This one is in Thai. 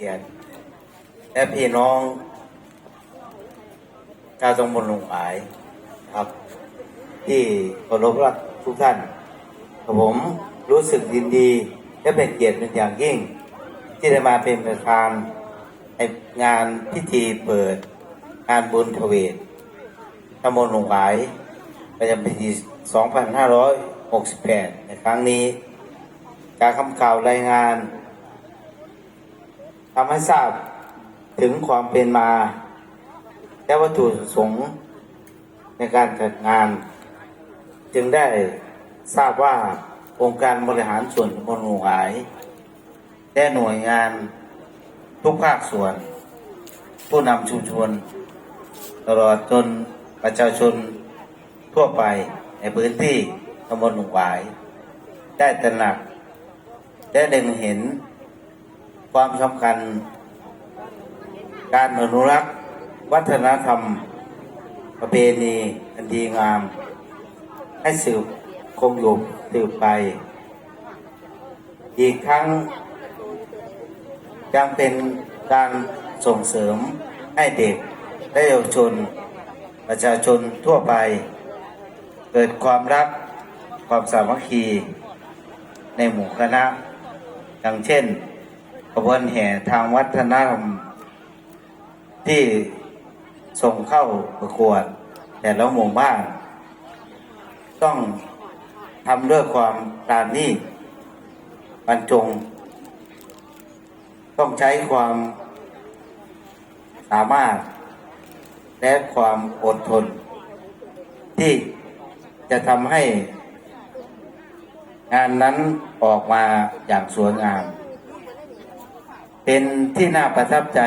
กียรติและพี่น้องชาวตำบลหลงหายครับ ที่เคารพรักทุกท่านผมรู้สึกยินดีและเป็นเกียรติเป็นอย่างยิ่ง ที่ได้มาเป็นประธานในงานพิธีเปิดงานบุญทเวทตำบลหลงหายประจำปี2568 ในครั้งนี้จากคำกล่าวรายงาน ทำให้ทราบถึงความเป็นมา และวัตถุประสงค์ในการจัดงาน จึงได้ทราบว่าองค์การบริหารส่วนตำบลหมู่หายและหน่วยงานทุกภาคส่วน ผู้นำชุมชนตลอดจนประชาชนทั่วไปในพื้นที่ตำบลหมู่หายได้ตระหนักและเล็งเห็น ความสำคัญ การอนุรักษ์ วัฒนธรรม ประเพณีอันดีงาม ให้สืบคงอยู่สืบไป อีกทั้งยังเป็นการส่งเสริมให้เด็กและเยาวชน ประชาชนทั่วไป เกิดความรักความสามัคคี ในหมู่คณะอย่างเช่น ขบวนแห่ทางวัฒนธรรมที่ส่งเข้าประกวด แต่ละหมู่บ้าน ต้องทำด้วยความปราณีตบรรจง ต้องใช้ความสามารถ และความอดทน ที่จะทำให้งานนั้นออกมาอย่างสวยงาม เป็นที่น่าประทับใจ